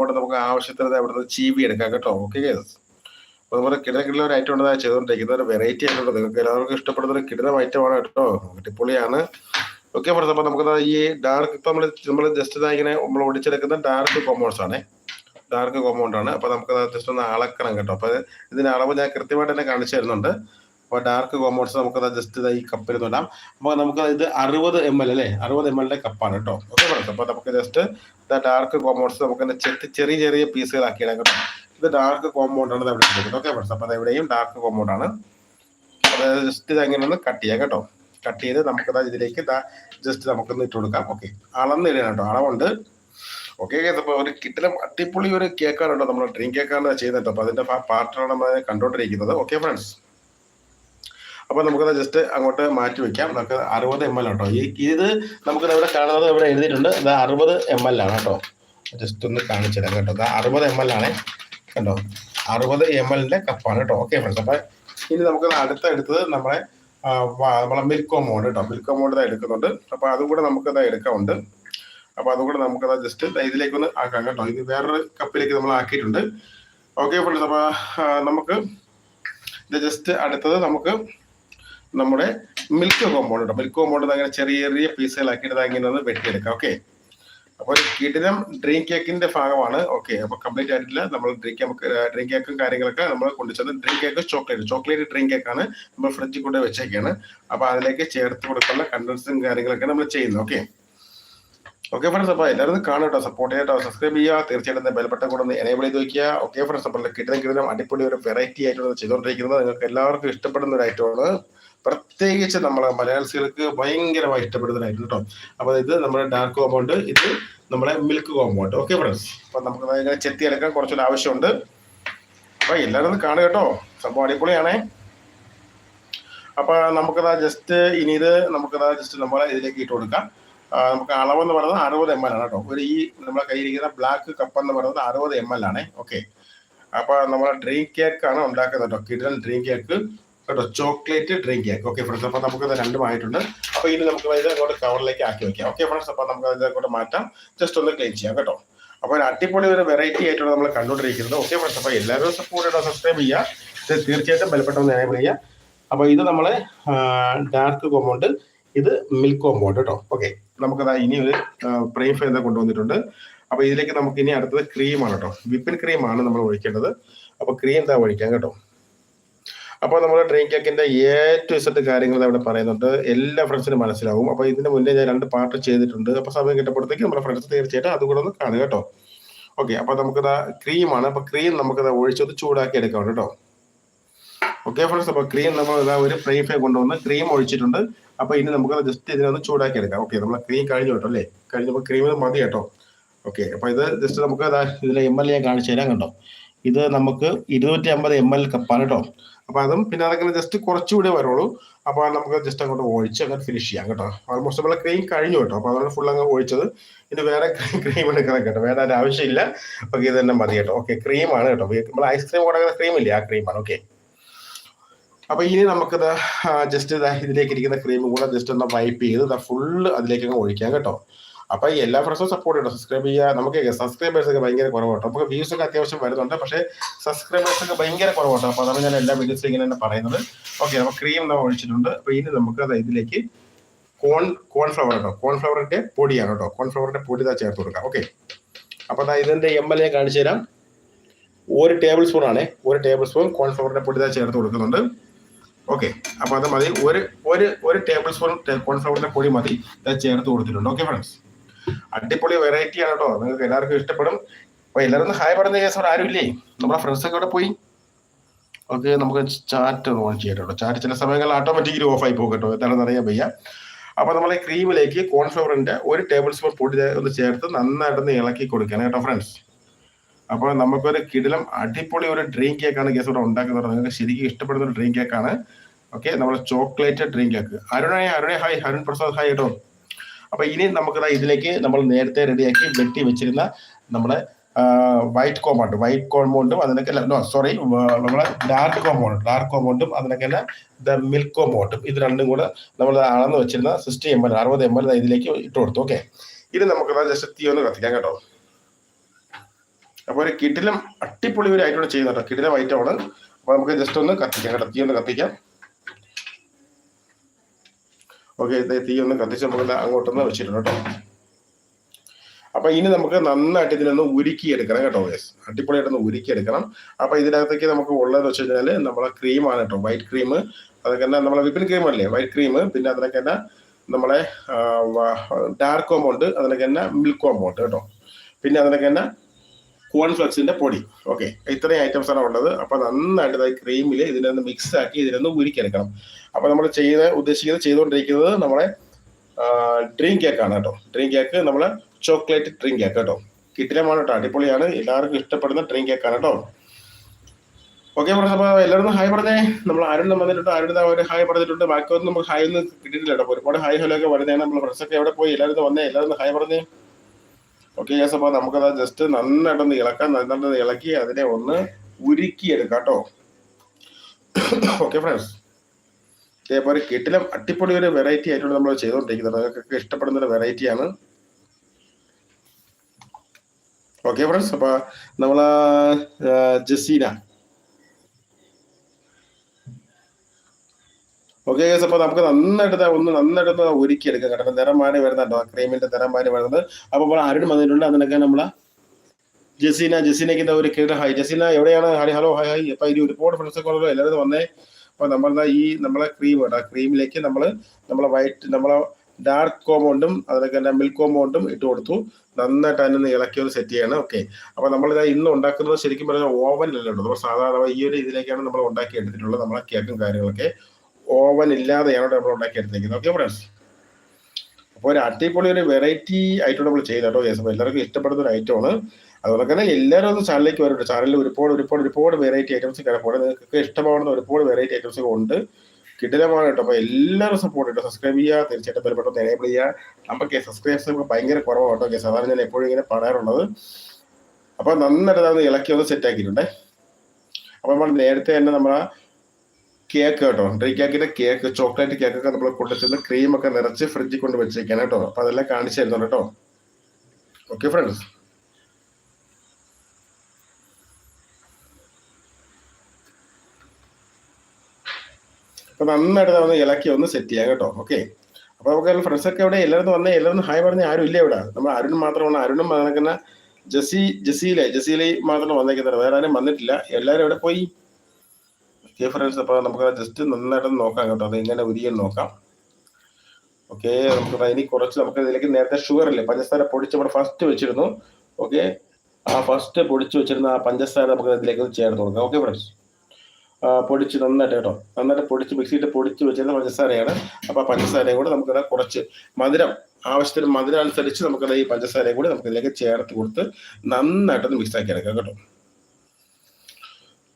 Compound നമുക്ക് ആവശ്യത്തിന് അവിടുന്ന് ചീവി എടുക്കാം കേട്ടോ. ഓക്കെ അപ്പോൾ നമ്മുടെ കിടന്ന കിടന്ന ഒരു ഐറ്റം ഉണ്ട് ചെയ്തുകൊണ്ടിരിക്കുന്നത്. ഒരു വെറൈറ്റി ആയിട്ടുണ്ട് നിങ്ങൾക്ക് എല്ലാവർക്കും ഇഷ്ടപ്പെടുന്ന ഒരു കിടന്ന ഐറ്റമാണ് കേട്ടോ. അടിപൊളിയാണ്. ഓക്കെ പറഞ്ഞത് അപ്പോൾ നമുക്ക് ഈ ഡാർക്ക് ഇപ്പം നമ്മൾ നമ്മൾ ജസ്റ്റ് ഇതാ ഇങ്ങനെ നമ്മൾ ഒടിച്ചെടുക്കുന്ന ഡാർക്ക് കോമ്പൗണ്ട്സ് ആണ്. ഡാർക്ക് കോമ്പൗണ്ട് ആണ്. അപ്പോൾ നമുക്ക് ജസ്റ്റ് ഒന്ന് അളക്കണം കേട്ടോ. അപ്പോൾ ഇതിന്റെ അളവ് ഞാൻ കൃത്യമായിട്ട് തന്നെ കാണിച്ചു തരുന്നുണ്ട്. അപ്പോൾ ഡാർക്ക് കോമോട്സ് നമുക്ക് ജസ്റ്റ് ഈ കപ്പിൽ തൊടാം. അപ്പോൾ നമുക്ക് ഇത് അറുപത് എം എൽ അല്ലേ? അറുപത് എം എൽ കപ്പാണ് കേട്ടോ ഓക്കെ ഫ്രണ്ട്സ് അപ്പോൾ നമുക്ക് ജസ്റ്റ് ഡാർക്ക് കോമോഡ്സ് നമുക്ക് ചെത്തി ചെറിയ ചെറിയ പീസുകളാക്കി ഇടാം കേട്ടോ ഇത് ഡാർക്ക് കോമ്പൗണ്ട് ആണ് ഇവിടെ ഇരിക്കുന്നത് ഓക്കെ ഫ്രണ്ട്സ് അപ്പോൾ ഇവിടെയും ഡാർക്ക് കോമ്പൗണ്ട് ആണ്. അതായത് ജസ്റ്റ് ഇത് അങ്ങനെ ഒന്ന് കട്ട് ചെയ്യാം കേട്ടോ. കട്ട് ചെയ്ത് നമുക്ക് ഇതിലേക്ക് ജസ്റ്റ് നമുക്കൊന്ന് ഇട്ട് കൊടുക്കാം. ഓക്കെ അളന്നിടണം കേട്ടോ അളവുണ്ട്. ഓക്കെ അപ്പോൾ ഒരു കിട്ടിലും അടിപൊളി ഒരു കേക്കാണ് കേട്ടോ നമ്മൾ ഡ്രീം കേക്കാണ് ചെയ്യുന്നത് അപ്പോൾ അതിന്റെ പാർട്ടാണ് നമ്മൾ കണ്ടോണ്ടിരിക്കുന്നത്. ഓക്കെ ഫ്രണ്ട്സ് അപ്പോൾ നമുക്കത് ജസ്റ്റ് അങ്ങോട്ട് മാറ്റി വെക്കാം. നമുക്ക് അറുപത് എം എൽ കേട്ടോ ഈ ഇത് നമുക്ക് ഇവിടെ കാണുന്നത് ഇവിടെ എഴുതിയിട്ടുണ്ട്. ഇത് അറുപത് എം എൽ ആണ് കേട്ടോ. ജസ്റ്റ് ഒന്ന് കാണിച്ചു തരാം കേട്ടോ. അറുപത് എം എൽ ആണ്. കണ്ടോ? അറുപത് എം എല്ലിന്റെ കപ്പാണ് കേട്ടോ. ഓക്കെ ഫ്രണ്ട്സ് അപ്പൊ ഇനി നമുക്ക് അടുത്ത എടുത്തത് നമ്മളെ നമ്മളെ മിൽക്ക് അമൗണ്ട് കേട്ടോ. മിൽക്ക് ഇതാ എടുക്കുന്നുണ്ട്. അപ്പോൾ അതും കൂടെ നമുക്ക് ഇതാ എടുക്കാറുണ്ട് അപ്പോൾ അതും കൂടെ നമുക്കത് ജസ്റ്റ് ഇതിലേക്ക് ഒന്ന് ആക്കാം കേട്ടോ. ഇത് വേറൊരു കപ്പിലേക്ക് നമ്മൾ ആക്കിയിട്ടുണ്ട്. ഓക്കെ ഫ്രണ്ട്സ് അപ്പോൾ നമുക്ക് ഇത് ജസ്റ്റ് അടുത്തത് നമുക്ക് നമ്മുടെ മിൽക്ക് കോമ്പൗണ്ട് കേട്ടോ മിൽക്ക് കോമ്പൗണ്ട് അങ്ങനെ ചെറിയ ചെറിയ പീസുകളാക്കിയിട്ട് അങ്ങനെ ഒന്ന് വെട്ടിയെടുക്കാം. ഓക്കെ അപ്പോൾ കിടിലം ഡ്രിങ്ക് കേക്കിന്റെ ഭാഗമാണ്. ഓക്കെ അപ്പൊ കംപ്ലീറ്റ് ആയിട്ടില്ല. നമ്മൾ ഡ്രിങ്ക് കേക്ക് ഡ്രിങ്ക് കേക്കും കാര്യങ്ങളൊക്കെ നമ്മൾ കൊണ്ടുവച്ചത് drink cake chocolate chocolate dream കേക്കാണ് നമ്മൾ ഫ്രിഡ്ജിൽ കൂടെ വെച്ചേക്കാണ് അപ്പൊ അതിലേക്ക് ചേർത്ത് കൊടുക്കുന്ന കണ്ടൻസും കാര്യങ്ങളൊക്കെ നമ്മൾ ചെയ്യുന്നു. ഓക്കെ ഓക്കെ ഫ്രണ്ട്സ് അപ്പോൾ എല്ലാവരും കാണും കേട്ടോ. സപ്പോർട്ട് ചെയ്യട്ടോ സബ്സ്ക്രൈബ് ചെയ്യുക. തീർച്ചയായിട്ടും ബെൽബട്ടൺ കൂടെ ഒന്ന് എനേബിൾ ചെയ്ത് വയ്ക്കുക ഓക്കെ ഫ്രണ്ട്സ് അപ്പോൾ കിട്ടുന്ന കിട്ടുന്ന അടിപൊളി ഒരു വെറൈറ്റി ആയിട്ടുള്ള ചെയ്തുകൊണ്ടിരിക്കുന്നത്. നിങ്ങൾക്ക് എല്ലാവർക്കും ഇഷ്ടപ്പെടുന്ന ഒരു ഐറ്റമാണ് പ്രത്യേകിച്ച് നമ്മളെ മലയാളികൾക്ക് ഭയങ്കരമായി ഇഷ്ടപ്പെടുന്നതായിരുന്നു കേട്ടോ അപ്പോൾ ഇത് നമ്മുടെ ഡാർക്ക് കോമ്പൗണ്ട് ഇത് നമ്മുടെ മിൽക്ക് കോമ്പൗണ്ട് ഓക്കെ ഫ്രണ്ട്സ് അപ്പൊ നമുക്ക് ഇങ്ങനെ ചെത്തി എടുക്കാൻ കുറച്ചൊരു ആവശ്യമുണ്ട്. അപ്പൊ എല്ലാവരും കാണുക കേട്ടോ. സംഭവം അടിപൊളിയാണേ. അപ്പൊ നമുക്കതാ ജസ്റ്റ് ഇനി ഇത് നമുക്കതാ ജസ്റ്റ് നമ്മളെ ഇതിലേക്ക് ഇട്ട് കൊടുക്കാം. നമുക്ക് അളവെന്ന് പറയുന്നത് അറുപത് എം എൽ ആണ് കേട്ടോ ഒരു ഈ നമ്മളെ കയ്യിലിരിക്കുന്ന ബ്ലാക്ക് കപ്പ് എന്ന് പറയുന്നത് അറുപത് എം എൽ ആണ്. ഓക്കെ അപ്പൊ നമ്മളെ ഡ്രീം കേക്ക് ആണ് ഉണ്ടാക്കുന്നത് കേട്ടോ കിഡൻ ഡ്രീം കേക്ക് കേട്ടോ chocolate drink. Cake okay friends അപ്പോൾ രണ്ടും ആയിട്ടുണ്ട്. അപ്പോൾ ഇനി നമുക്ക് ഇത് അങ്ങോട്ട് കവറിലേക്ക് ആക്കി വെക്കാം. ഓക്കെ ഫ്രണ്ട്സ് അപ്പോൾ നമുക്ക് അങ്ങോട്ട് മാറ്റാം. ജസ്റ്റ് ഒന്ന് ക്ലീൻ ചെയ്യാം കേട്ടോ. അപ്പോൾ ഒരു അടിപൊളി ഒരു വെറൈറ്റി ആയിട്ടാണ് നമ്മൾ കണ്ടുകൊണ്ടിരിക്കുന്നത്. ഓക്കെ ഫ്രണ്ട്സ് അപ്പോൾ എല്ലാവരും സപ്പോർട്ട് ചെയ്താൽ സബ്സ്ക്രൈബ് ചെയ്യുക. ഇത് തീർച്ചയായിട്ടും ബലപ്പെട്ടൊന്ന് എനേബിൾ ചെയ്യുക. അപ്പോൾ ഇത് നമ്മളെ ഡാർക്ക് കോമ്പൗണ്ട് ഇത് മിൽക്ക് കോമ്പൗണ്ട് കേട്ടോ. ഓക്കെ നമുക്കത് ഇനി ഒരു പ്രീം ഫൈ കൊണ്ടുവന്നിട്ടുണ്ട്. അപ്പോൾ ഇതിലേക്ക് നമുക്ക് ഇനി അടുത്തത് ക്രീമാണ് കേട്ടോ. വിപ്പിൻ ക്രീമാണ് നമ്മൾ ഒഴിക്കേണ്ടത്. അപ്പോൾ ക്രീം എന്താ ഒഴിക്കാം കേട്ടോ. അപ്പോൾ നമ്മൾ ട്രെയിൻ കേക്കിന്റെ എ ടു ഇസഡ് കാര്യങ്ങൾ അവിടെ പറയുന്നുണ്ട്. എല്ലാ ഫ്രണ്ട്സിനും മനസ്സിലാവും. അപ്പോൾ ഇതിന് മുന്നേ ഞാൻ രണ്ട് പാർട്ട് ചെയ്തിട്ടുണ്ട്. അപ്പോൾ സമയം കിട്ടപ്പോഴത്തേക്ക് നമ്മുടെ ഫ്രണ്ട്സ് തീർച്ചയായിട്ടും അതുകൂടെ ഒന്ന് കാണുക കേട്ടോ. ഓക്കെ അപ്പോൾ നമുക്കിതാ ക്രീമാണ് അപ്പോൾ ക്രീം നമുക്കിതാ ഒഴിച്ചത് ചൂടാക്കി എടുക്കാം കേട്ടോ. ഓക്കെ ഫ്രണ്ട്സ് അപ്പോൾ ക്രീം നമ്മൾ ഇതാ ഒരു ഫ്രൈ ഫ്രൈ കൊണ്ടുവന്ന് ക്രീം ഒഴിച്ചിട്ടുണ്ട്. അപ്പോൾ ഇനി നമുക്ക് ജസ്റ്റ് ഇതിനൊന്ന് ചൂടാക്കി എടുക്കാം. ഓക്കെ നമ്മൾ ക്രീം കഴിഞ്ഞു കേട്ടോ അല്ലേ? കഴിഞ്ഞപ്പോൾ ക്രീം മതി കേട്ടോ. ഓക്കെ അപ്പോൾ ഇത് ജസ്റ്റ് നമുക്ക് ഇതിലെ എം എൽ ഞാൻ കാണിച്ചു തരാം കേട്ടോ. ഇത് നമുക്ക് ഇരുന്നൂറ്റി അമ്പത് എം എൽ കപ്പാണ് കേട്ടോ. അപ്പൊ അതും പിന്നെ അതങ്ങനെ ജസ്റ്റ് കുറച്ചുകൂടെ വരുള്ളൂ. അപ്പൊ നമുക്ക് ജസ്റ്റ് അങ്ങോട്ട് ഒഴിച്ച് അങ്ങനെ ഫിനിഷ് ചെയ്യാം കേട്ടോ. ഓൾമോസ്റ്റ് നമ്മളെ ക്രീം കഴിഞ്ഞു കേട്ടോ. അപ്പൊ അതുകൊണ്ട് ഫുൾ അങ്ങ് ഒഴിച്ചത്. ഇനി വേറെ ക്രീം എടുക്കണം കേട്ടോ. വേറെ ആവശ്യമില്ല. ഓക്കെ ഇത് തന്നെ മതി കേട്ടോ. ഓക്കെ ക്രീമാണ് കേട്ടോ. നമ്മൾ ഐസ്ക്രീം കൊടുക്കുന്ന ക്രീം ഇല്ലേ? ആ ക്രീമാണ് ഓക്കെ അപ്പൊ ഇനി നമുക്കത് ജസ്റ്റ് ഇതിലേക്ക് ഇരിക്കുന്ന ക്രീം കൂടെ ജസ്റ്റ് ഒന്ന് വൈപ്പ് ചെയ്ത് ഫുള്ള് അതിലേക്ക് അങ്ങ് ഒഴിക്കാം കേട്ടോ. അപ്പൊ എല്ലാ ഫ്രണ്ട്സും സപ്പോർട്ട് ചെയ്യണം. സബ്സ്ക്രൈബ് ചെയ്യുക നമുക്ക് സബ്സ്ക്രൈബേഴ്സ് ഒക്കെ ഭയങ്കര കുറവാട്ടോ. നമുക്ക് വ്യൂസ് ഒക്കെ അത്യാവശ്യം വരുന്നുണ്ട്. പക്ഷേ സബ്സ്ക്രൈബേഴ്സ് ഒക്കെ ഭയങ്കര കുറവാട്ടോ. അപ്പൊ അതാണ് ഞാൻ എല്ലാ വീഡിയോസിലും ഇങ്ങനെ തന്നെ പറയുന്നത്. ഓക്കെ അപ്പൊ ക്രീം നമ്മൾ ഒഴിച്ചിട്ടുണ്ട്. അപ്പൊ ഇനി നമുക്ക് അത് ഇതിലേക്ക് കോൺ കോൺഫ്ലവർ കേട്ടോ കോൺഫ്ലവറിന്റെ പൊടിയാണ് കേട്ടോ. കോൺഫ്ലവറിന്റെ പൊടി ഇതാ ചേർത്ത് കൊടുക്കാം. ഓക്കെ അപ്പൊ അതാ ഇതിന്റെ എം എൽ എ കാണിച്ചു തരാം. ഒരു ടേബിൾ സ്പൂൺ ആണ്. ഒരു ടേബിൾ സ്പൂൺ കോൺഫ്ലവറിന്റെ പൊടി ഇതാ ചേർത്ത് കൊടുക്കുന്നുണ്ട്. ഓക്കെ അപ്പൊ അത് മതി. ഒരു ഒരു ഒരു ടേബിൾ സ്പൂൺ കോൺഫ്ലവറിന്റെ പൊടി മതി. ചേർത്ത് കൊടുത്തിട്ടുണ്ട്. ഓക്കെ ഫ്രണ്ട്സ് അടിപൊളി വെറൈറ്റി ആണ് കേട്ടോ. നിങ്ങൾക്ക് എല്ലാവർക്കും ഇഷ്ടപ്പെടും. അപ്പൊ എല്ലാവരും ഹായ് പറഞ്ഞ കേസ് അവിടെ ആരുമില്ലേ? നമ്മുടെ ഫ്രണ്ട്സ് ഒക്കെ അവിടെ പോയി. ഓക്കെ നമുക്ക് ചാറ്റ് ഓൺ ചെയ്യാം കേട്ടോ. ചാറ്റ് ചില സമയങ്ങളിൽ ഓട്ടോമാറ്റിക്കലി ഓഫ് ആയി പോകും കേട്ടോ. എന്താണെന്ന് അറിയാൻ വയ്യ. അപ്പൊ നമ്മൾ ക്രീമിലേക്ക് കോൺഫ്ലവറിന്റെ ഒരു ടേബിൾ സ്പൂൺ പൊടി ഒന്ന് ചേർത്ത് നന്നായിട്ടൊന്ന് ഇളക്കി കൊടുക്കണം കേട്ടോ ഫ്രണ്ട്സ് അപ്പോൾ നമുക്കൊരു കിടിലം അടിപൊളി ഒരു ഡ്രീം കേക്കാണ് കേസ് ഇവിടെ ഉണ്ടാക്കുന്നത് നിങ്ങൾക്ക് ശരിക്കും ഇഷ്ടപ്പെടുന്ന ഒരു ഡ്രീം കേക്കാണ് ഓക്കെ നമ്മുടെ ചോക്ലേറ്റ് ഡ്രിങ്ക് കേക്ക് അരുണേ അരുണേ ഹായ് അരുൺ പ്രസാദ് ഹായ് കേട്ടോ. അപ്പൊ ഇനി നമുക്ക് ഇതിലേക്ക് നമ്മൾ നേരത്തെ റെഡിയാക്കി വെട്ടി വെച്ചിരുന്ന നമ്മുടെ വൈറ്റ് കോമ്പൗണ്ട് വൈറ്റ് കോമ്പൗണ്ടും അതിനൊക്കെ സോറി നമ്മളെ ഡാർക്ക് കോമ്പൗണ്ട് ഡാർക്ക് കോമ്പൗണ്ടും അതിനൊക്കെ ദ മിൽക്ക് കോമ്പൗണ്ടും ഇത് രണ്ടും കൂടെ നമ്മൾ അളന്ന് വെച്ചിരുന്ന സിക്സ്റ്റി എം എൽ അറുപത് എം എൽ ഇതിലേക്ക് ഇട്ട് കൊടുത്തു ഓക്കെ ഇത് നമുക്ക് ജസ്റ്റ് തീ ഒന്ന് കത്തിക്കാം കേട്ടോ. അപ്പോൾ ഒരു കിടിലം അട്ടിപ്പൊളി ഒരു ഐറ്റം ചെയ്യുന്നുണ്ട് കിടിലം ഐറ്റമാണ്. അപ്പോൾ നമുക്ക് ജസ്റ്റ് ഒന്ന് കത്തിക്കാം കേട്ടോ. തീ ഒന്ന് കത്തിക്കാം. ഓക്കെ തീ ഒന്ന് കത്തിച്ച് നമുക്ക് അങ്ങോട്ടൊന്ന് വെച്ചിട്ടുണ്ട് കേട്ടോ. അപ്പൊ ഇനി നമുക്ക് നന്നായിട്ട് ഇതിനൊന്ന് ഉരുക്കി എടുക്കണം കേട്ടോ ഗൈസ് അടിപൊളിയായിട്ടൊന്ന് ഉരുക്കി എടുക്കണം അപ്പൊ ഇതിനകത്തേക്ക് നമുക്ക് ഉള്ളതെന്ന് വെച്ച് കഴിഞ്ഞാൽ നമ്മളെ ക്രീമാണ് കേട്ടോ വൈറ്റ് ക്രീം അതൊക്കെ തന്നെ നമ്മളെ വിപ്പിൻ ക്രീം അല്ലേ വൈറ്റ് ക്രീം പിന്നെ അതിനൊക്കെ തന്നെ നമ്മളെ ഡാർക്ക് കോമ്പൗണ്ട് അതിനൊക്കെ തന്നെ മിൽക്ക് കോമ്പൗണ്ട് കേട്ടോ. പിന്നെ അതിനൊക്കെ തന്നെ കോൺഫ്ലക്സിന്റെ പൊടി. ഓക്കെ. ഇത്രയും ഐറ്റംസ് ആണ് ഉള്ളത്. അപ്പൊ നന്നായിട്ട് ഇതായി ക്രീമിൽ ഇതിനൊന്ന് മിക്സ് ആക്കി ഇതിനൊന്ന് ഉരുക്കിയെടുക്കണം. അപ്പൊ നമ്മൾ ചെയ്ത് ഉദ്ദേശിക്കുന്നത് ചെയ്തുകൊണ്ടിരിക്കുന്നത് നമ്മളെ ഡ്രിങ്ക് കേക്ക് ആണ് കേട്ടോ. ഡ്രിങ്ക് കേക്ക് നമ്മളെ ചോക്ലേറ്റ് ഡ്രിങ്ക് കേക്ക് കേട്ടോ. കിട്ടിലമാണ് കേട്ടോ. അടിപൊളിയാണ്. എല്ലാവർക്കും ഇഷ്ടപ്പെടുന്ന ഡ്രിങ്ക് കേക്ക് ആണ് കേട്ടോ. ഓക്കെ പറഞ്ഞു അപ്പൊ എല്ലാവരും ഹായ് പറഞ്ഞേ. നമ്മൾ ആരുടെ വന്നിട്ടുണ്ട്. ആരുടെ ഒരു ഹായ് പറഞ്ഞിട്ടുണ്ട്. ബാക്കിയൊന്നും നമുക്ക് ഹായ് ഒന്നും കിട്ടിയിട്ടില്ല കേട്ടോ. ഒരുപാട് ഹായ് ഹലോ ഒക്കെ വരുന്നതാണ് നമ്മൾ ഫ്രണ്ട്സൊക്കെ എവിടെ പോയി? എല്ലാവരും വന്നേ. എല്ലാവരും ഹായ് പറഞ്ഞേ. ഓക്കെ യെസ് അപ്പൊ നമുക്കത് ജസ്റ്റ് നന്നായിട്ടൊന്ന് ഇളക്കാം നന്നായിട്ടൊന്ന് ഇളക്കി അതിനെ ഒന്ന് ഉരുക്കിയെടുക്കാം കേട്ടോ ഓക്കെ ഫ്രണ്ട്സ് ഇതേപോലെ കിട്ടിലും അട്ടിപ്പൊളി ഒരു വെറൈറ്റി ആയിട്ടാണ് നമ്മൾ ചെയ്തുകൊണ്ടിരിക്കുന്നത് നിങ്ങൾക്കൊക്കെ ഇഷ്ടപ്പെടുന്ന ഒരു വെറൈറ്റിയാണ് ഓക്കെ ഫ്രണ്ട്സ് അപ്പൊ നമ്മൾ ജസീന. ഓക്കെ അപ്പൊ നമുക്ക് നന്നായിട്ട് ഒന്ന് നന്നായിട്ട് ഒരുക്കി എടുക്കാം കേട്ടോ നിറം മാറി വരുന്നുണ്ടോ ക്രീമിന്റെ നിറം മാറി വരുന്നത്. അപ്പൊ ഇപ്പോൾ ആരും വന്നിട്ടുണ്ട്? അതിനൊക്കെ നമ്മളെ ജസീന ജസീനക്ക് ഒരു കേട്ട് ഹായ് ജസീന എവിടെയാണ്? ഹായ് ഹലോ ഹായ് ഹായ് അപ്പൊ ഇനി ഒരുപാട് ഫ്രണ്ട്സ് ഒക്കെ ഉള്ളൂ എല്ലാവരും വന്നേ. അപ്പൊ നമ്മളുടെ ഈ നമ്മളെ ക്രീം കേട്ടോ ക്രീമിലേക്ക് നമ്മൾ നമ്മളെ വൈറ്റ് നമ്മളെ ഡാർക്ക് കോമ്പൗണ്ടും അതിനൊക്കെ തന്നെ മിൽക്ക് കോമ്പൗണ്ടും ഇട്ട് കൊടുത്തു. നന്നായിട്ട് അതിനൊന്ന് ഇളക്കി ഒന്ന് സെറ്റ് ചെയ്യണം. ഓക്കെ അപ്പൊ നമ്മളിത് ഇന്ന് ഉണ്ടാക്കുന്നത് ശരിക്കും പറഞ്ഞാൽ ഓവനിലല്ലോ നമ്മൾ സാധാരണ ഈ ഒരു ഇതിലേക്കാണ് നമ്മൾ ഉണ്ടാക്കി എടുത്തിട്ടുള്ളത് നമ്മളെ കേക്കും കാര്യങ്ങളൊക്കെ. ഓവൻ ഇല്ലാതെയാണ് നമ്മൾ ഉണ്ടാക്കി എടുത്തേക്കുന്നത് ഓക്കെ ഫ്രണ്ട്സ് അപ്പോൾ ഒരു അടിപൊളി ഒരു വെറൈറ്റി ആയിട്ട് നമ്മൾ ചെയ്യുന്നത് കേട്ടോ യെസ് എല്ലാവർക്കും ഇഷ്ടപ്പെടുന്ന ഒരു ഐറ്റമാണ് അതുപോലെ തന്നെ എല്ലാവരും ഒന്ന് ചാനലിലേക്ക് വരുന്നുണ്ട് ചാനലിൽ ഒരുപാട് ഒരുപാട് ഒരുപാട് വെറൈറ്റി ഐറ്റംസ് കിടപ്പുണ്ട് നിങ്ങൾക്ക് ഇഷ്ടമാവുന്ന ഒരുപാട് വെറൈറ്റി ഐറ്റംസ് ഉണ്ട്. കിടിലമാണ് കേട്ടോ. അപ്പോൾ എല്ലാവരും സപ്പോർട്ട് കേട്ടോ. സബ്സ്ക്രൈബ് ചെയ്യുക. തീർച്ചയായിട്ടും ബലപ്പെട്ട എനേബിൾ ചെയ്യുക. നമുക്ക് സബ്സ്ക്രൈബ്സ് നമുക്ക് ഭയങ്കര കുറവാണ് കേട്ടോ ഓക്കെ സാധാരണ ഞാൻ എപ്പോഴും ഇങ്ങനെ പറയാറുള്ളത്. അപ്പോൾ നന്നായിട്ട് അത് ഇളക്കി ഒന്ന് സെറ്റ് ആക്കിയിട്ടുണ്ടേ. അപ്പോൾ നമ്മൾ നേരത്തെ തന്നെ നമ്മളെ കേക്ക് കേട്ടോ. ഡ്രൈ കേക്കിന്റെ കേക്ക് ചോക്ലേറ്റ് കേക്കൊക്കെ നമ്മൾ കൊണ്ടുവച്ചിരുന്ന ക്രീം ഒക്കെ നിറച്ച് ഫ്രിഡ്ജിൽ കൊണ്ട് വെച്ചേക്കാണ് കേട്ടോ. അപ്പൊ അതെല്ലാം കാണിച്ചു തരുന്നുണ്ട് കേട്ടോ. ഓക്കെ ഫ്രണ്ട്സ് അപ്പൊ നന്നായിട്ട് ഒന്ന് ഇളക്കി ഒന്ന് സെറ്റ് ചെയ്യാം കേട്ടോ. ഓക്കെ അപ്പൊ നമുക്ക് ഫ്രണ്ട്സ് ഒക്കെ എവിടെ എല്ലാവരും വന്നേ എല്ലാവരും ഹായ് പറഞ്ഞ ആരും ഇല്ല ഇവിടെ. നമ്മൾ അരുൺ മാത്രമാണ്. അരുണും നടക്കുന്ന ജസി ജസീലെ ജസീലെ മാത്രം വന്നേക്കുന്നത്. വേറെ ആരും വന്നിട്ടില്ല. എല്ലാവരും ഇവിടെ പോയി? ഓക്കെ ഫ്രണ്ട്സ് അപ്പോൾ നമുക്ക് ജസ്റ്റ് നന്നായിട്ട് നോക്കാം കേട്ടോ. അത് എങ്ങനെ ഉരിയെന്ന് നോക്കാം. ഓക്കെ നമുക്ക് ഇനി കുറച്ച് നമുക്ക് ഇതിലേക്ക് നേരത്തെ ഷുഗർ ഇല്ലേ പഞ്ചസാര പൊടിച്ച് നമ്മൾ ഫസ്റ്റ് വെച്ചിരുന്നു. ഓക്കെ ആ ഫസ്റ്റ് പൊടിച്ച് വെച്ചിരുന്ന ആ പഞ്ചസാര നമുക്ക് ഇതിലേക്ക് ചേർത്ത് കൊടുക്കാം. ഓക്കെ ഫ്രണ്ട്സ് പൊടിച്ച് നന്നായിട്ട് കേട്ടോ. നന്നായിട്ട് പൊടിച്ച് മിക്സിയിട്ട് പൊടിച്ച് വെച്ചിരുന്ന പഞ്ചസാരയാണ്. അപ്പോൾ ആ പഞ്ചസാരയും കൂടെ നമുക്ക് കുറച്ച് മധുരം ആവശ്യത്തിന് മധുരം അനുസരിച്ച് നമുക്കത് ഈ പഞ്ചസാരയും കൂടി നമുക്ക് ഇതിലേക്ക് ചേർത്ത് കൊടുത്ത് നന്നായിട്ടൊന്ന് മിക്സ് ആക്കി എടുക്കാം കേട്ടോ.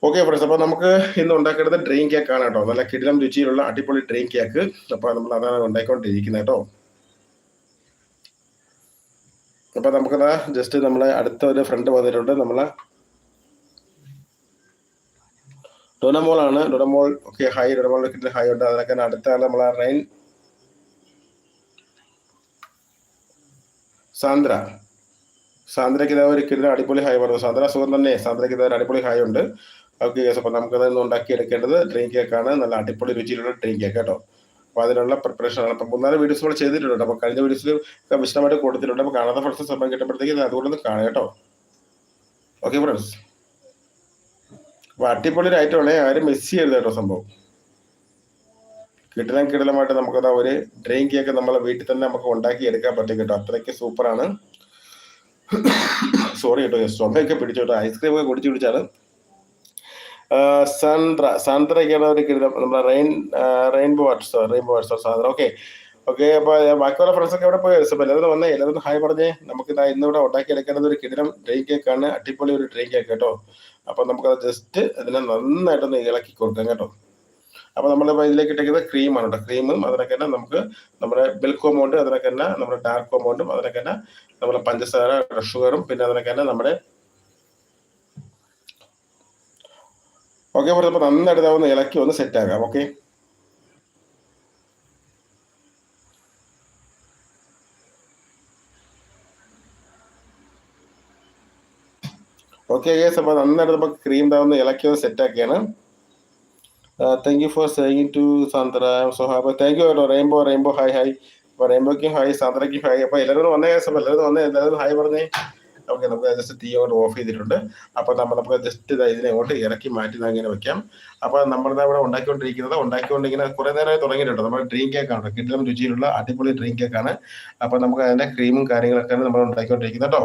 ഓക്കെ ഫ്രണ്ട്സ് അപ്പോൾ നമുക്ക് ഇന്ന് ഉണ്ടാക്കേണ്ടത് ഡ്രീം കേക്ക് ആണ് കേട്ടോ. നല്ല കിടിലം രുചിയിലുള്ള അടിപൊളി ഡ്രീം കേക്ക് അപ്പോൾ നമ്മൾ അതാണ് ഉണ്ടാക്കിക്കൊണ്ടിരിക്കുന്നത് കേട്ടോ. അപ്പൊ നമുക്കത് ജസ്റ്റ് നമ്മളെ അടുത്ത ഒരു ഫ്രണ്ട് വന്നിട്ടുണ്ട്. നമ്മളെ ആണ്. ഡൊനമോൾ ഓക്കെ ഹൈ ഡൊനമോൾ ഹൈ ഉണ്ട്. അതിനൊക്കെ അടുത്ത ആൾ നമ്മളെ റൈൻ സാന്ദ്ര. സാന്ദ്രയ്ക്ക് ഇതാ ഒരു കിടന്ന അടിപൊളി ഹായ് പറഞ്ഞു. സാന്ദ്ര സുഖം തന്നെ. സാന്ദ്രയ്ക്ക് ഇതാ ഒരു അടിപൊളി ഹായ് ഉണ്ട്. ഓക്കെ യെസ് അപ്പോൾ നമുക്കത് ഉണ്ടാക്കിയെടുക്കേണ്ടത് ഡ്രീം കേക്കാണ് നല്ല അടിപൊളി രുചിയിലുള്ള ഡ്രീം കേക്ക് കേട്ടോ. അപ്പോൾ അതിനുള്ള പ്രിപ്പറേഷൻ ആണ്. അപ്പോൾ മൂന്നാൽ വീഡിയോസ് നമ്മൾ ചെയ്തിട്ടുണ്ട് അപ്പോൾ കഴിഞ്ഞ വീഡിയോസിൽ വിശദമായിട്ട് കൊടുത്തിട്ടുണ്ട്. അപ്പോൾ കാണാത്ത ഫ്രണ്ട്സ് സമയം കിട്ടുമ്പോഴത്തേക്ക് അതുകൊണ്ടൊന്ന് കാണാം കേട്ടോ. ഓക്കെ ഫ്രണ്ട്സ് അപ്പോൾ അടിപൊളി ഒരു ഐറ്റം ആണെങ്കിൽ ആരും മിസ് ചെയ്യരുത് കേട്ടോ സംഭവം. കിടലം കിടലമായിട്ട് നമുക്കത് ഒരു ഡ്രീം കേക്ക് നമ്മളെ വീട്ടിൽ തന്നെ നമുക്ക് ഉണ്ടാക്കി എടുക്കാൻ പറ്റും കേട്ടോ. അത്രയ്ക്ക് സൂപ്പറാണ് സോറി കേട്ടോ ചുമയൊക്കെ പിടിച്ചു കേട്ടോ. ഐസ്ക്രീം ഒക്കെ കുടിച്ചു പിടിച്ചാണ് സാന്ദ്ര സാന്ദ്രയ്ക്കാണ് ഒരു കിരീടം നമ്മുടെ റെയിൻ റെയിൻബോ വാട്സ് റെയിൻബോ വാട്സ് സാന്ദ്ര. ഓക്കെ. ഓക്കെ അപ്പോൾ ബാക്കിയുള്ള ഫ്രണ്ട്സ് ഒക്കെ എവിടെ പോയി? അപ്പൊ എല്ലാവരും വന്നേ. എല്ലാവരും ഹായ് പറഞ്ഞേ. നമുക്ക് ഇതാ ഇന്നിവിടെ ഉണ്ടാക്കി എടുക്കേണ്ടത് ഒരു കിടിലം ഡ്രീം കേക്ക് ആണ്. അടിപൊളി ഒരു ഡ്രീം കേക്ക് കേട്ടോ. അപ്പൊ നമുക്കത് ജസ്റ്റ് അതിനെ നന്നായിട്ടൊന്ന് ഇളക്കി കൊടുക്കാം കേട്ടോ. അപ്പോൾ നമ്മൾ ഇതിലേക്ക് ഇട്ടേക്കുന്നത് ക്രീമാണ് കേട്ടോ. ക്രീമും അതിനൊക്കെ തന്നെ നമുക്ക് നമ്മുടെ മിൽക്ക് കോമ്പൗണ്ട് അതിനൊക്കെ തന്നെ നമ്മുടെ ഡാർക്ക് കോമ്പൗണ്ടും അതിനൊക്കെ തന്നെ നമ്മുടെ പഞ്ചസാര ഷുഗറും പിന്നെ അതിനൊക്കെ തന്നെ നമ്മുടെ ഓക്കെ പറഞ്ഞപ്പോൾ നന്നായിട്ട് ഇതാവുന്ന ഇളക്കി ഒന്ന് സെറ്റ് ആക്കാം ഓക്കെ ഓക്കെ ഗേസ് അപ്പോൾ നന്നായിട്ട് നമുക്ക് ക്രീം ഇതാവുന്ന ഇളക്കി ഒന്ന് set ആക്കിയാണ്. Thank you for saying to Sandra so happy thank you കേട്ടോ. റെയിൻബോ റെയിൻബോ ഹായ് ഹായ് അപ്പോൾ റെയിൻബോയ്ക്കും ഹായ് സാന്ദ്രയ്ക്കും ഹായ് അപ്പോൾ എല്ലാവരും വന്നേ ഗേസ് അപ്പോൾ എല്ലാവരും വന്നേ. എല്ലാവരും ഹായ് പറഞ്ഞേ. ഓക്കെ നമുക്ക് ജസ്റ്റ് തീ കൊണ്ട് ഓഫ് ചെയ്തിട്ടുണ്ട്. അപ്പോൾ നമ്മൾ നമുക്ക് ജസ്റ്റ് ഇത് ഇതിനെ അങ്ങോട്ട് ഇറക്കി മാറ്റി അങ്ങനെ വെക്കാം. അപ്പോൾ നമ്മളിത് ഇവിടെ ഉണ്ടാക്കിക്കൊണ്ടിരിക്കുന്നത്. ഉണ്ടാക്കിക്കൊണ്ട് ഇങ്ങനെ കുറേ നേരമായി തുടങ്ങിയിട്ടുണ്ട്. നമ്മുടെ ഡ്രീം കേക്കാണ് കിട്ടിലും രുചിയിലുള്ള അടിപൊളി ഡ്രീം കേക്കാണ് അപ്പോൾ നമുക്ക് അതിന്റെ ക്രീമും കാര്യങ്ങളൊക്കെയാണ് നമ്മൾ ഉണ്ടാക്കിക്കൊണ്ടിരിക്കുന്നത് കേട്ടോ.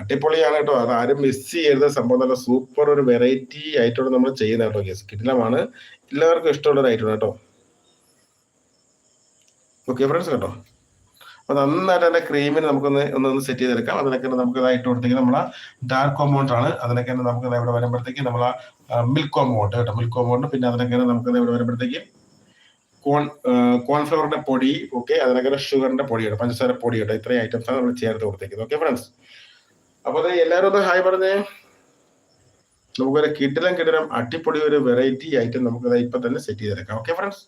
അടിപൊളിയാണ് കേട്ടോ. അത് ആരും മിസ് ചെയ്യരുത്. സംഭവം നല്ല സൂപ്പർ ഒരു വെറൈറ്റി ആയിട്ടാണ് നമ്മൾ ചെയ്യുന്നത് കേട്ടോ ഗസ് കിടിലമാണ്. എല്ലാവർക്കും ഇഷ്ടമുള്ള ഒരു ഐറ്റം കേട്ടോ. ഓക്കെ ഫ്രണ്ട്സ് കേട്ടോ അപ്പൊ നന്നായിട്ട് അതിന്റെ ക്രീമിന് നമുക്കൊന്ന് ഒന്ന് സെറ്റ് ചെയ്തെടുക്കാം. അതിനൊക്കെ നമുക്ക് ഇതായിട്ട് കൊടുത്തേക്ക് നമ്മളാ ഡാർക്ക് കോമ്പൗണ്ട് ആണ്. അതിനൊക്കെ നമുക്ക് ഇവിടെ വരുമ്പോഴത്തേക്ക് നമ്മള മിൽക്ക് കോമ്പൗണ്ട് കേട്ടോ. മിൽക്ക് കോമ്പൗണ്ട് പിന്നെ അതിനൊക്കെ നമുക്ക് ഇവിടെ വരുമ്പോഴത്തേക്ക് കോൺ കോൺഫ്ലവറിന്റെ പൊടി ഓക്കെ അതിനൊക്കെ ഷുഗറിന്റെ പൊടി കേട്ടോ. പഞ്ചസാര പൊടി കേട്ടോ. ഇത്രയും ഐറ്റംസ് ആണ് നമ്മൾ ചേർത്ത് കൊടുത്തേക്കുന്നത്. ഓക്കെ ഫ്രണ്ട്സ് അപ്പൊ അത് എല്ലാവരും ഒന്ന് ഹായ് പറഞ്ഞേ. നമുക്കൊരു കിടിലം കിടിലം അടിപൊളി ഒരു വെറൈറ്റി ഐറ്റം നമുക്ക് ഇപ്പൊ തന്നെ സെറ്റ് ചെയ്തെടുക്കാം. ഓക്കെ ഫ്രണ്ട്സ്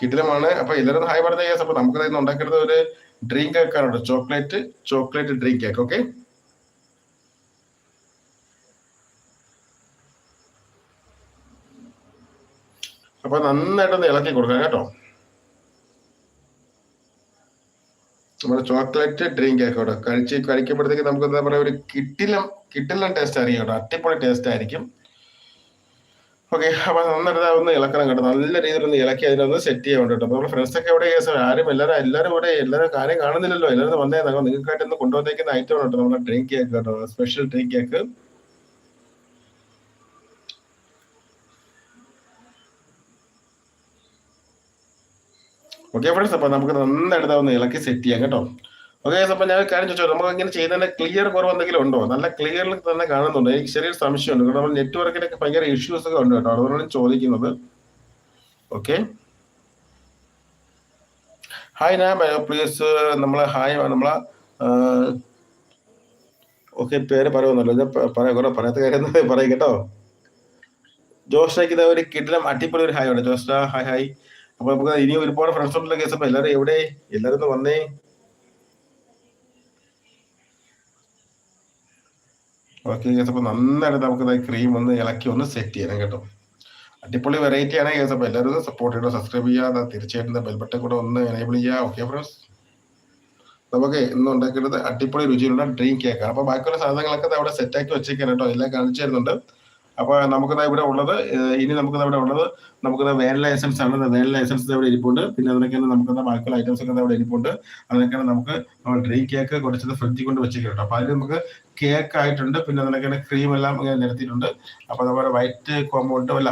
കിടിലമാണ്. അപ്പൊ എല്ലാവരും ഹായ് പറഞ്ഞ കേസ്. അപ്പൊ നമുക്ക് ഇന്ന് ഉണ്ടാക്കുന്നത് ഒരു drink cake chocolate chocolate drink cake okay അപ്പൊ നന്നായിട്ടൊന്ന് ഇളക്കി കൊടുക്കാം കേട്ടോ. നമ്മുടെ ചോക്ലേറ്റ് ഡ്രിങ്ക് കേക്ക് കേട്ടോ. കഴിച്ച് കഴിക്കുമ്പോഴത്തേക്ക് നമുക്ക് എന്താ പറയാ ഒരു കിട്ടിലം കിട്ടിലം ടേസ്റ്റ് ആയിരിക്കും കേട്ടോ. അടിപൊളി ടേസ്റ്റ് ആയിരിക്കും. ഓക്കെ അപ്പൊ നന്നായിട്ട് ഒന്ന് ഇളക്കണം കേട്ടോ. നല്ല രീതിയിൽ ഒന്ന് ഇളക്കി അതിനൊന്ന് സെറ്റ് ചെയ്യാൻ കേട്ടോ നമ്മുടെ ഫ്രണ്ട്സ് ഒക്കെ എവിടെ കേസ് ആരും എല്ലാവരും എല്ലാവരും ഇവിടെ എല്ലാവരും കാര്യം കാണുന്നില്ലല്ലോ. എല്ലാവരും വന്നേ നിങ്ങൾക്കായിട്ട് ഒന്ന് കൊണ്ടുവന്നേക്കുന്ന ഐറ്റം കേട്ടോ നമ്മുടെ ഡ്രിങ്ക് കേക്ക് കേട്ടോ. Special drink cake okay friends അപ്പൊ നമുക്ക് നന്നായിട്ട് ഒന്ന് ഇളക്കി സെറ്റ് ചെയ്യാം കേട്ടോ. ഓക്കെ അപ്പൊ ഞാൻ കാര്യം ചോദിച്ചോ നമുക്ക് ഇങ്ങനെ ചെയ്യുന്നതിന്റെ ക്ലിയർ കുറവ് എന്തെങ്കിലും ഉണ്ടോ? നല്ല ക്ലിയറിൽ തന്നെ കാണുന്നുണ്ട്. എനിക്ക് ചെറിയൊരു സംശയമുണ്ട്. കാരണം നമ്മൾ നെറ്റ്വർക്കിനൊക്കെ ഭയങ്കര ഇഷ്യൂസ് ഒക്കെ ഉണ്ട് കേട്ടോ. അതുകൊണ്ടാണ് ചോദിക്കുന്നത്. ഓക്കെ. ഹായ് ഞാൻ പ്ലീസ് നമ്മളെ ഹായ് നമ്മളെ ഓക്കെ പേര് പറയുമെന്നല്ലോ ഇത് പറയാം കുറെ പറയാത്ത കാര്യം പറയും കേട്ടോ. ജോഷിനക്ക് ഇത് ഒരു കിടിലം അടിപൊളി ഒരു ഹായ് ഉണ്ട്. ജോഷ ഹായ് ഹായ് അപ്പൊ നമുക്ക് ഇനി ഒരുപാട് ഫ്രണ്ട്സ് ഉണ്ടല്ലോ കേസ്. അപ്പൊ എല്ലാവരും എവിടെ? എല്ലാവരും വന്നേ. ഓക്കെ കേസ് അപ്പൊ നന്നായിട്ട് നമുക്ക് ക്രീം ഒന്ന് ഇളക്കി ഒന്ന് സെറ്റ് ചെയ്യണം കേട്ടോ. അടിപൊളി വെറൈറ്റി ആണ് കേസ് അപ്പൊ എല്ലാവരും സപ്പോർട്ട് ചെയ്യണം സബ്സ്ക്രൈബ് ചെയ്യുക തീർച്ചയായിട്ടും ബെൽബട്ടൺ കൂടെ ഒന്ന് എനേബിൾ ചെയ്യുക ഓക്കെ ഫ്രണ്ട്സ് നമുക്ക് ഇന്ന് ഉണ്ടാക്കിയിട്ട് അടിപൊളി രുചിയുള്ള ഡ്രീം കേക്കാണ് അപ്പൊ ബാക്കിയുള്ള സാധനങ്ങളൊക്കെ അവിടെ സെറ്റ് ആക്കി വെച്ചേക്കാൻ കേട്ടോ. എല്ലാം കാണിച്ചു തരുന്നുണ്ട്. അപ്പൊ നമുക്ക് ഇവിടെ ഉള്ളത്. ഇനി നമുക്ക് ഇവിടെ ഉള്ളത്. നമുക്ക് വേനൽ ലൈസൻസ് ആണ്. വേനൽ ലൈസൻസ് ഇവിടെ ഇരിപ്പുണ്ട്. പിന്നെ അതിനൊക്കെ നമുക്ക് ബാക്കിയുള്ള ഐറ്റംസ് ഒക്കെ ഇവിടെ ഇരിപ്പുണ്ട്. അതിനൊക്കെ നമുക്ക് ഡ്രീം കേക്ക് കുറച്ചത് ഫ്രിഡ്ജിൽ കൊണ്ട് വെച്ചിട്ടുണ്ട് അപ്പൊ അതിൽ നമുക്ക് കേക്ക് ആയിട്ടുണ്ട്. പിന്നെ അതിനൊക്കെ ക്രീം എല്ലാം ഇങ്ങനെ നിരത്തിയിട്ടുണ്ട്. അപ്പൊ അതുപോലെ വൈറ്റ് കോമ്പൗണ്ടും അല്ല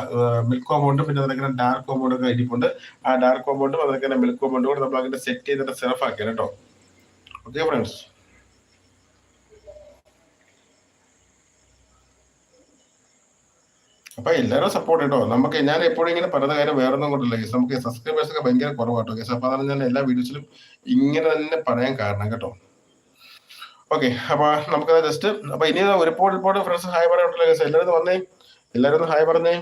മിൽക്ക് കോമ്പൗണ്ടും പിന്നെ അതിനൊക്കെ ഡാർക്ക് കോമ്പൗണ്ട് ഒക്കെ ഇരിപ്പുണ്ട്. ആ ഡാർക്ക് കോമ്പൗണ്ടും അതിനൊക്കെ മിൽക്ക് കോമ്പൗണ്ടും കൂടെ നമ്മൾ അങ്ങനെ സെറ്റ് ചെയ്തിട്ട് സെറഫ് ആക്കിയാണ് കേട്ടോ. ഓക്കെ ഫ്രണ്ട്സ് അപ്പൊ എല്ലാവരും സപ്പോർട്ട് കേട്ടോ നമുക്ക് ഞാൻ എപ്പോഴും ഇങ്ങനെ പറയുന്ന കാര്യം വേറെ ഒന്നും കൊണ്ടല്ല നമുക്ക് സബ്സ്ക്രൈബേഴ്സ് ഒക്കെ ഭയങ്കര കുറവാട്ടോ. കേസ് അപ്പൊ അതാണ് ഞാൻ എല്ലാ വീഡിയോസിലും ഇങ്ങനെ തന്നെ പറയാൻ കാരണം കേട്ടോ. ഓക്കെ അപ്പൊ നമുക്ക് ജസ്റ്റ് അപ്പൊ ഇനി ഒരുപാട് ഒരുപാട് ഫ്രണ്ട്സ് ഹായ് പറയാനുണ്ടല്ലോ കേസ് എല്ലാവരും വന്നേ. എല്ലാവരും ഒന്ന് ഹായ് പറഞ്ഞേ.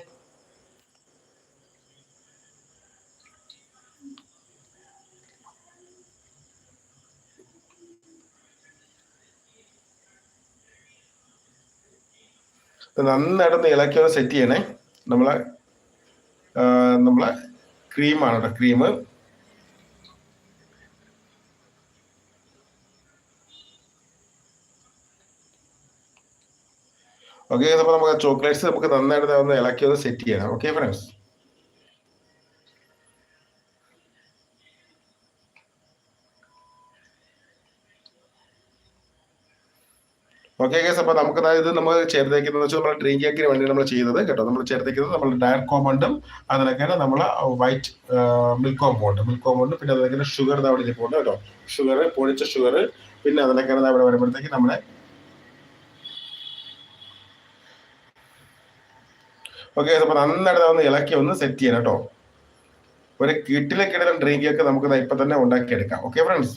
നന്നായിട്ടൊന്ന് ഇളക്കി ഒന്ന് സെറ്റ് ചെയ്യണേ. നമ്മളെ നമ്മളെ ക്രീമാണ് കേട്ടോ ക്രീം ഓക്കെ അപ്പോൾ നമുക്ക് ചോക്ലേറ്റ്സ് നമുക്ക് നന്നായിട്ട് ഒന്ന് ഇളക്കി ഒന്ന് സെറ്റ് ചെയ്യണം. ഓക്കെ ഫ്രണ്ട്സ് ഓക്കെ കേസ് അപ്പൊ നമുക്ക് ഇത് നമ്മൾ ചേർത്തേക്കുന്നത് വെച്ചാൽ നമ്മൾ ഡ്രീം കേക്കിന് വേണ്ടി നമ്മൾ ചെയ്തത് കേട്ടോ. നമ്മൾ ചേർത്തേക്കുന്നത് നമ്മൾ ഡയർ കോമ്പൗണ്ടും അതിനൊക്കെ നമ്മൾ white milk compound milk compound പിന്നെ അതിനൊക്കെ ഷുഗർ അവിടെ ഇരിപ്പുണ്ട് കേട്ടോ. ഷുഗർ പൊടിച്ച ഷുഗർ പിന്നെ അതിനൊക്കെ അവിടെ വരുമ്പോഴത്തേക്ക് നമ്മുടെ ഓക്കെ അപ്പൊ നന്നായിട്ട് ഒന്ന് ഇളക്കി ഒന്ന് സെറ്റ് ചെയ്യണം കേട്ടോ. ഒരു കിട്ടിലെ കിടലൻ ഡ്രീം കേക്ക് നമുക്ക് ഇപ്പൊ തന്നെ ഉണ്ടാക്കിയെടുക്കാം. ഓക്കെ ഫ്രണ്ട്സ്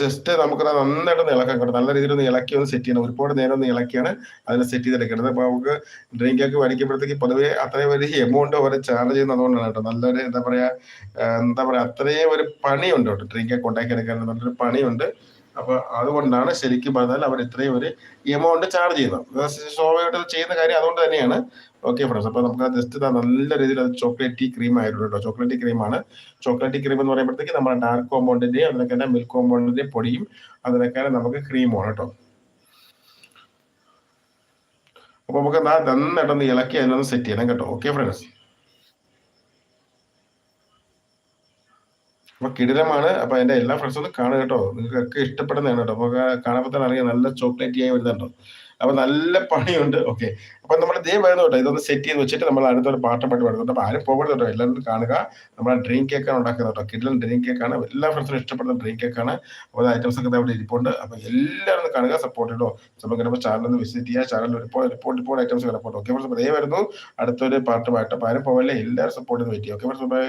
ജസ്റ്റ് നമുക്ക് നന്നായിട്ട് ഒന്ന് ഇളക്കാൻ കിട്ടും. നല്ല രീതിയിൽ ഒന്ന് ഇളക്കി ഒന്ന് സെറ്റ് ചെയ്യണം. ഒരുപാട് നേരം ഒന്ന് ഇളക്കിയാണ് അതിനെ സെറ്റ് ചെയ്തെടുക്കേണ്ടത്. അപ്പോൾ നമുക്ക് ഡ്രിങ്ക് ഒക്കെ മേടിക്കുമ്പോഴത്തേക്ക് പൊതുവേ അത്രയും വലിയ എമൗണ്ട് അവരെ ചാർജ് ചെയ്യുന്നത് അതുകൊണ്ടാണ് കേട്ടോ. നല്ലൊരു എന്താ പറയാ എന്താ പറയാ അത്രയും ഒരു പണിയുണ്ട് കേട്ടോ. ഒക്കെ ഉണ്ടാക്കി എടുക്കാൻ നല്ലൊരു പണിയുണ്ട്. അപ്പൊ അതുകൊണ്ടാണ് ശരിക്കും പറഞ്ഞാൽ അവർ ഇത്രയും ഒരു എമൗണ്ട് ചാർജ് ചെയ്യുന്നത്. സ്വാഭാവികമായിട്ട് ചെയ്യുന്ന കാര്യം അതുകൊണ്ട് തന്നെയാണ്. ഓക്കെ ഫ്രണ്ട്സ് അപ്പൊ നമുക്ക് ജസ്റ്റ് നല്ല രീതിയിൽ അത് ചോക്ലേറ്റി ക്രീം ആയിരുന്നു കേട്ടോ ചോക്ലേറ്റി ക്രീമാണ് ചോക്ലേറ്റി ക്രീം എന്ന് പറയുമ്പോഴത്തേക്ക് നമ്മുടെ ഡാർക്ക് കോമ്പൗണ്ടിന്റെയും അതിനൊക്കെ തന്നെ മിൽക്ക് കോമ്പൗണ്ടിന്റെയും പൊടിയും അതിനൊക്കെ നമുക്ക് ക്രീമാണ് കേട്ടോ അപ്പൊ നമുക്ക് നന്നായിട്ടൊന്ന് ഇളക്കി അതിനൊന്ന് സെറ്റ് ചെയ്യണം കേട്ടോ. ഓക്കെ ഫ്രണ്ട്സ് അപ്പൊ കിടിലമാണ്. അപ്പൊ എന്റെ എല്ലാ ഫ്രണ്ട്സും കാണുക കേട്ടോ. നിങ്ങൾക്കൊക്കെ ഇഷ്ടപ്പെടുന്നതാണ് കേട്ടോ. അപ്പൊ കാണുമ്പോൾ തന്നെ അറിയാം നല്ല ചോക്ലേറ്റ് ആയി വരുന്നുണ്ടോ. അപ്പൊ നല്ല പണിയുണ്ട്. ഓക്കെ അപ്പൊ നമ്മൾ ഇതേ വരുന്നു കേട്ടോ. ഇതൊന്ന് സെറ്റ് ചെയ്ത് വെച്ചിട്ട് നമ്മൾ അടുത്തൊരു പാട്ട് പാട്ട് വരുന്നുണ്ട് അപ്പൊ ആരും പോകരുത് കേട്ടോ. എല്ലാവരും കാണുക. നമ്മൾ ഡ്രീം ആണ് ഉണ്ടാക്കുന്നത് കേട്ടോ. കിടിലൻ ഡ്രീം കേക്കാണ് എല്ലാ ഫ്രണ്ട്സും ഇഷ്ടപ്പെടുന്ന ഡ്രീം കേക്കാണ് അപ്പോൾ ഐറ്റംസ് ഒക്കെ അവിടെ ഇരിപ്പുണ്ട്. അപ്പൊ എല്ലാവരും കാണുക. സപ്പോർട്ട് ചെയ്തോ നമുക്ക് ചാനൽ ഒന്ന് വിസിറ്റ് ചെയ്യുക. ചാനലിൽ ഒരുപാട് റിപ്പോർട്ട് റിപ്പോർട്ട് ഐറ്റംസ് കിടപ്പുണ്ട് ഓക്കെ ഫ്രണ്ട്സ് ദേ വരുന്നു. അടുത്തൊരു പാട്ട് പാട്ട് അപ്പൊ ആരും പോകല്ലേ എല്ലാവരും സപ്പോർട്ട് ചെയ്ത് പറ്റി ഓക്കെ ഫ്രണ്ട്സ് ബൈ